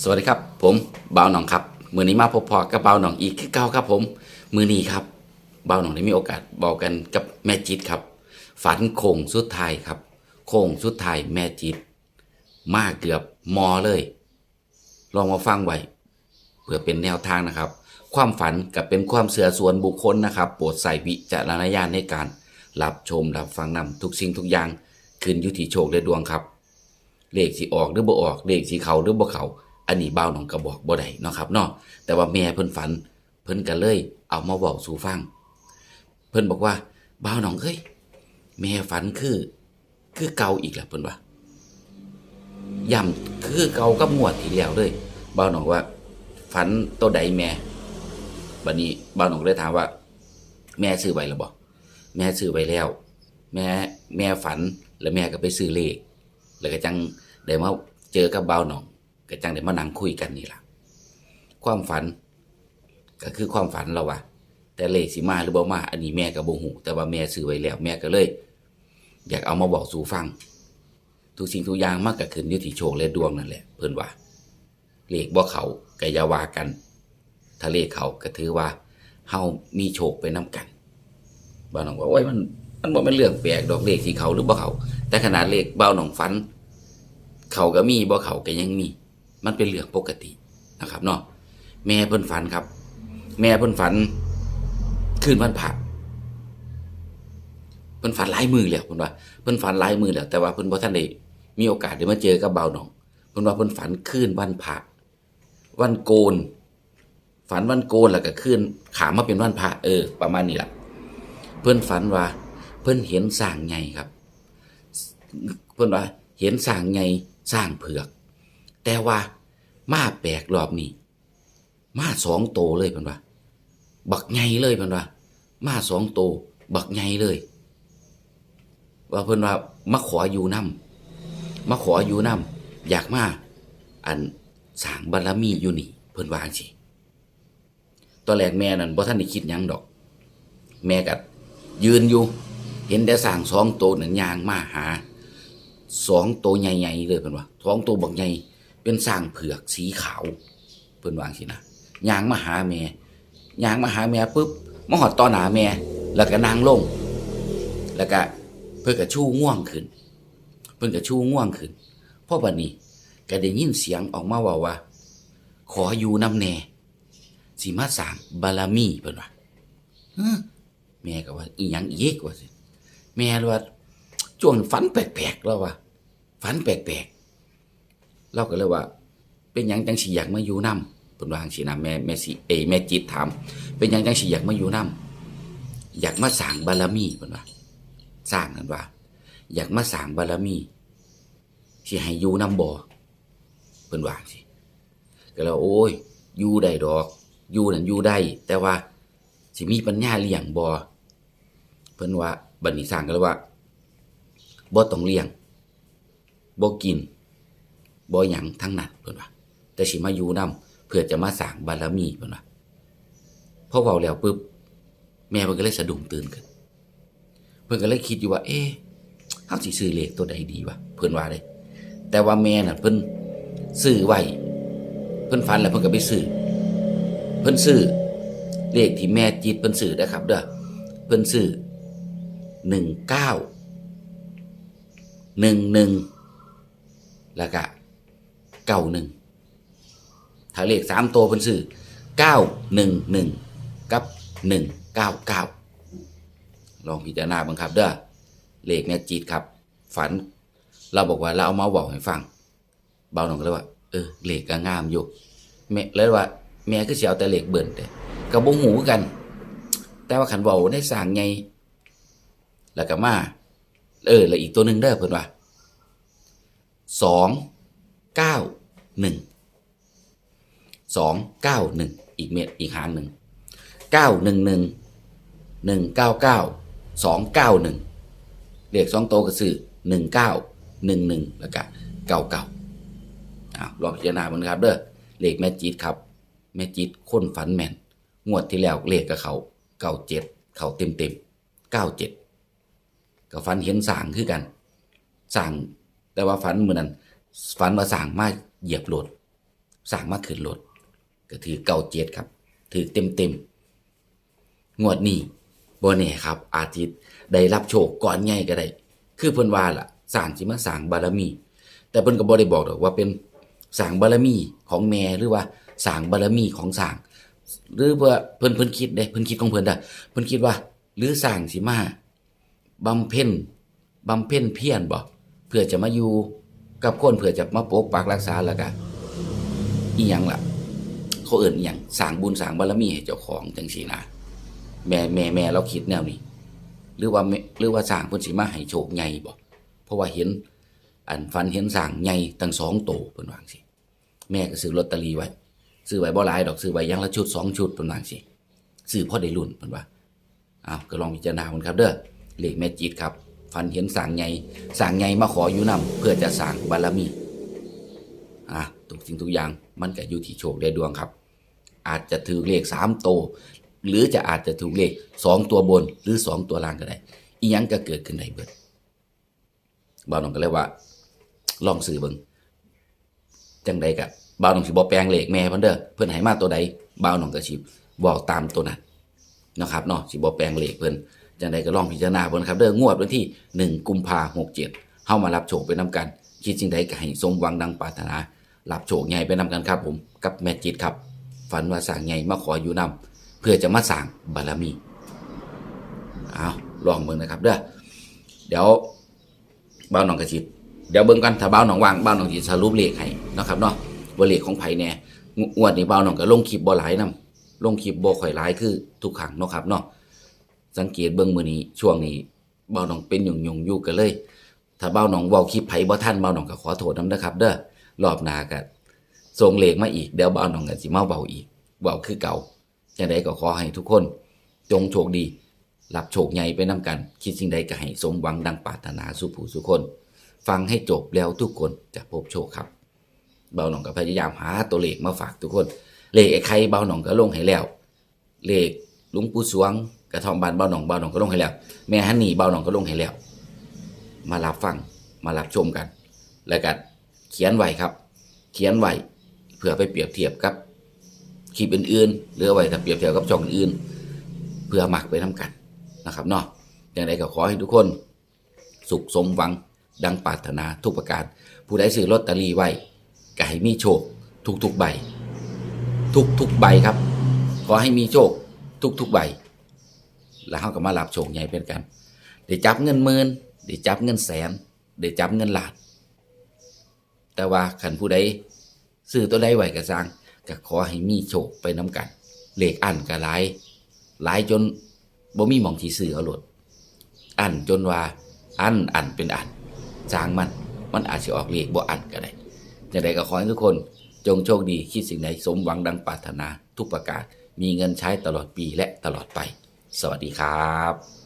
สวัสดีครับ ผมเบาหนองครับมือนี้มาพบพอกับเบาหนองอีกคือเก่าครับ ผมมือนี้ครับเบาหนองได้มีโอกาสบอกกันกับแม่จิตครับ ฝันโค้งสุดท้ายครับ โค้งสุดท้ายแม่จิต มาเกือบมอเลย ลองมาฟังไว้เพื่อเป็นแนวทางนะครับ ความฝันกับเป็นความเสื่อส่วนบุคคลนะครับ โปรดใส่วิจารณญาณในการรับชมรับฟังนำทุกสิ่งทุกอย่างขึ้นยู่ที่โชคและดวงครับเลขสิออกหรือบ่ออกเลขสิเขาหรือบ่เขา อันนี้เบ้าน้องก็บอกบ่ได้นะครับเนาะแต่ว่าแม่เพิ่นฝัน เพิ่นก็เลย เอามาบอกสู่ฟัง เพิ่นบอกว่าเบ้าน้องเอ้ยแม่ฝันคือ คือเก่าอีกแล้วเพิ่นว่าย่ำคือเก่ากับงวดที่แล้วเลยบ้าน้องว่า ฝันตัวใดแม่บัดนี้เบ้าน้องเลยถามว่า แม่ซื้อไว้แล้วบ่แม่ซื้อไว้แล้ว แม่แม่ฝันแล้วแม่ก็ไปซื้อเลขแล้วก็จังได้มาเจอกับเบาวหนอง ก็จังได้มานั่งคุยกันนี่ล่ะ ความฝัน ก็คือความฝันเราวะแต่เลขสิมาหรือบ่มา อันนี้แม่ก็บ่ฮู้แต่ว่าแม่ซื้อไว้แล้วแม่ก็เลย อยากเอามาบอกสู่ฟัง ทุกสิ่งทุกอย่างมันก็ขึ้นยู่ที่โชคและดวงนั่นแหละ เพิ่นว่าเลขบ่เขาก็ยาวากันถ้าเลขเขาก็ถือว่าเฮามีโชคไปนํกันบ้าวหนองว่าโอ้ยมันมันบ่เป็นเรื่องแปลกดอกเลขที่เขาหรือบ่เขาแต่ขนาดเลขบ้าวหนองฝัน เขาก็มีบ่เขาก็ยังมี มันเป็นเรื่องปกตินะครับเนาะแม่เพิ่นฝันครับ แม่เพิ่นฝันคืนวันพระเพิ่นฝันหลายมือแล้วเพิ่นว่าเพิ่นฝันหลายมือแล้วแต่ว่าเพิ่นบ่ทันได้มีโอกาสได้มาเจอกับเบาหนองเพิ่นว่าเพิ่นฝันคืนวันพระวันโกน ฝันวันโกนแล้วก็คืนขามาเป็นวันพระเออ ประมาณนี้แหละเพิ่นฝันว่า เพิ่นเห็นสร้างใหญ่ครับ เพิ่นว่า เห็นสร้างใหญ่สร้างเผือก แต่ว่ามาแปลกรอบนี้มาสองโตเลยเพิ่นว่า บักใหญ่เลยเพิ่นว่า มาสองโต บักใหญ่เลย ว่าเพิ่นว่ามาขออยู่นํมาขออยู่นํอยากมาอันสร้างบารมีอยู่นี่ เพิ่นว่าจังซี่ตอนแรกแม่นั่นบ่ทันได้คิดหยังดอก แม่ก็ยืนอยู่ เห็นแต่สร้างสองโตนั่นยางมาหาสองโตใหญ่ๆเลยเพิ่นว่าสองโตบักใหญ่ เป็นสร้างเผือกสีขาว เพิ่นวางสินะยางมาหาแม่ยางมาหาแม่ปุ๊บมาหอดต่อหนาแม่แล้วก็นางลง แล้วก็เพิ่นก็ชูง่วงขึ้น เพิ่นก็ชูง่วงขึ้นเพราะบัดนี้ก็ได้ยินเสียงออกมาว่าว่า ขออยู่นำแน่สิมาสร้างบารมีเพิ่นว่าแม่ก็ว่าอีหยังอีกว่าสิแม่ว่าช่วงฝันแปลกๆแล้วว่าฝันแปลกๆ เราก็เลยว่า เป็นยังจังสิอยากมาอยู่นํเพิ่นว่าจังซี่นะแม่แม่สิเอแม่จิตถาม เป็นยังจังสิอยากมาอยู่นํอยากมาสร้างบารมีเพิ่นว่าสร้างนั่นว่า อยากมาสร้างบารมีสิให้อยู่นํบ่อเพิ่นว่าจังซี่ก็แล้วโอ้ยอยู่ได้ดอกอยู่นั่นอยู่ได้ แต่ว่าสิมีปัญญาเลี้ยงบ่เพิ่นว่าบัดนี้สร้างก็เลยว่าบ่ต้องเลี้ยงบ่กิน บ่หยังทั้งนั้นเพิ่นว่าแต่สิมาอยู่นํเพื่อจะมาสร้างบารมีเพิ่นว่าพอเว้าแล้วปุ๊บแม่เพิ่นก็เลยสะดุ้งตื่นขึ้นเพิ่นก็เลยคิดอยู่ว่า เอ๊ะเฮาสิซื้อเลขตัวใดดีวะเพิ่นว่าเด้แต่ว่าแม่น่ะเพิ่นซื้อไว้เพิ่นฝันแล้วเพิ่นก็ไปซื้อเพิ่นซื้อเลขที่แม่จิตเพิ่นซื้อนะครับเด้อเพิ่นซื้อ19หนึ่งหนึ่งแล้วก็ เก้าหนึ่งถ้าเลขสามตัวเป็นสื่อเก้าหนึ่งหนึ่งกับหนึ่งเก้าเก้าลองพิจารณาบังครับเด้อเลขเนี่ยจีดครับ ฝัน เราบอกว่าเราเอามาบอกให้ฟัง เบาหน่อยก็เลยว่า เออเลขก็งามอยู่แม่เลยว่า แม่ก็เสียเอาแต่เลขเบิ่นแต่กับบงหูกัน แต่ว่าขันเบาได้สั่งไงแล้วก็มา เออแล้วอีกตัวหนึ่งเด้อเพิ่นว่าสอง เก้าหนึ่งสองเก้าหนึ่งอีกเม็ดอีกหางหนึ่งเก้าหนึ่งหนึ่งหนึ่งเก้าเก้าสองเก้าหนึ่งเลขสองโตวก็คือหนึ่งเก้าหนึ่งหนึ่งแล้วก็เก้าเก้าอ้าวลองพิจารณามันครับเด้อเลขแม่จีดครับ แม่จีดคนฝันแม่น งวดที่แล้วเลขกับเขาเก้าเจ็ดเขาเต็มเต็มเก้าเจ็ดก็ฝันเห็นสางคือกันสางแต่ว่าฝันเหมือนนั้น ฝันว่าสร้างมาเหยียบรถสั่งมาขึ้นรถก็ถือเก่าเจ็ดครับ ถือเต็มเต็มงวดนี้บ่แน่ครับ อาทิตย์ได้รับโชคก่อนใหญ่ก็ได้ คือเพิ่นว่าล่ะสร้างสิมาสร้างบารมี แต่เพิ่นก็บ่ได้บอกดอกว่าเป็นสร้างบารมีของแม่หรือว่าสร้างบารมีของสร้างหรือว่าเพิ่นเพิ่นคิดเด้เพิ่นคิดของเพิ่นเด้เพิ่นคิดว่า หรือสร้างสิมาบำเพ็ญบำเพ็ญเพียรบ่เพื่อจะมาอยู่ กับคนเพื่อจะมาปกปักรักษาแล้วก็อีหยังล่ะ เขาเอิ้นอีหยังสร้างบุญสร้างบารมีให้เจ้าของจังซี่นะแม่แม่แม่เราคิดแนวนี้ หรือว่าหรือว่าสร้างพิ่นสิมาให้โชคใหญ่บ่เพราะว่าเห็น อันฟันเห็นสร้างใหญ่ตั้งสองโตเพิ่นวางซี่แม่ก็ซื้อลอตเตอรี่ไว้ซื้อไว้บ่หลายดอกซื้อไว้ยังละชุดสองชุดเพิ่นวางซี่ซื้อพอได้ลุ้นเพิ่นว่าอ้าวก็ลองพิจารณาเพิ่นครับ เด้อเลขแม่จิตครับ ฟันเห็นสางใหญ่สางใหญ่มาขออยู่นํเพื่อจะสร้างบารมี อะทุกสิ่งทุกอย่างมันก็อยู่ที่โชคได้ดวงครับ อาจจะถือเลขสามโต หรือจะอาจจะถูกเลขสองตัวบนหรือสองตัวล่างก็ได้อีหยังก็เกิดขึ้นได้เบิดบ่าวน้องก็เลยว่า ลองซื้อเบิงจังใดกับบ่าวน้องสิบ่แปลงเลขแม่เพิ่นเด้อเพิ่นให้มาตัวใดบ่าวน้องก็สิบอกตามตัวนั้นนะครับเนาะสิบ่แปลงเลขเพิ่น จังใดก็ลองพิจารณาบิ่งครับเด้องวดวันที่ 1 กุมภาพันธ์67เฮามารับโชคไปนํกัน คิดสิ่งใดก็ให้สมหวังดังปรารถนารับโชคใหญ่ไปนํกันครับผมกับแม่จิตครับ ฝันว่าสร้างใหญ่มาขออยู่นํเพื่อจะมาสร้างบารมีเอาลองเบิ่งนะครับเด้อเดี๋ยวบ้าวหนองกระชิดเดี๋ยวเบิ่งกันถ้าบ้าวหนองว่างบ้าวหนองสิสรุปเลขให้นะครับเนาะว่าเลขของไผ่แน่งงวดนี้บ้าวหนองก็ลงคลิปบ่หลายนํลงคลิปบ่ค่อยหลายคือทุกครั้งเนาะครับเนาะ สังเกตเบิ่งมือนี้ช่วงนี้เบ้าหนองเป็นหยุ่งอยู่กันเลย ถ้าเบ้าหนองเว้าคลิปไผบ่ทันเบ้าหนองก็ขอโทษนำเด้อครับ เด้อรอบหน้าก็ส่งเลขมาอีกเดี๋ยวเบ้าหนองก็สิมาเว้าอีกเว้าคือเก่าจังไดก็ขอให้ทุกคน จงโชคดีรับโชคใหญ่ไปนํกัน คิดสิ่งใดก็ให้สมหวังดังปรารถนาสุผู้สุคน ฟังให้จบแล้วทุกคนจะพบโชคครับ เบาหนองก็พยายามหาตัวเลขมาฝากทุกคน เลขไอ้ใครเบาหนองก็ลงให้แล้ว เลขลุงปู่สวง กระทอมบานเบาหนองเบาหนองก็ลงให้แล้ว แม่ฮันนี่เบาหนองก็ลงให้แล้ว มารับฟังมารับชมกัน แล้วก็เขียนไว้ครับ เขียนไว้เพื่อไปเปรียบเทียบกับคลิปอื่นๆหรือเอาไว้ถ้าเปรียบเทียบกับช่องอื่นเพื่อหมักไปน้ากันนะครับเนาะอย่างไรก็ขอให้ทุกคน สุขสมหวังดังปรารถนาทุกประการ ผู้ใดซื้อลอตเตอรี่ไว้ก็ให้มีโชค ทุกๆใบ ทุกๆใบครับ ขอให้มีโชค ทุกๆใบ แล้วเขาก็มารับโชคใหญ่เป็นกันเดี๋ยวจับเงินหมื่นเดี๋ยวจับเงินแสนเดี๋ยวจับเงินล้าน แต่ว่าขันผู้ใดซื้อตัวใดไหวก็สร้างก็ขอให้มีโชคไปน้กันเลขอันก็หลายหลายจนบ่มีหมองที่ซื้อเอาโลดอันจนว่าอันอันเป็นอันจางมัน มันอาจจะออกเลขบ่อันก็ได้จังใดก็ขอให้ทุกคนจงโชคดีคิดสิ่งใดสมหวังดังปรารถนาทุกประการมีเงินใช้ตลอดปีและตลอดไป สวัสดีครับ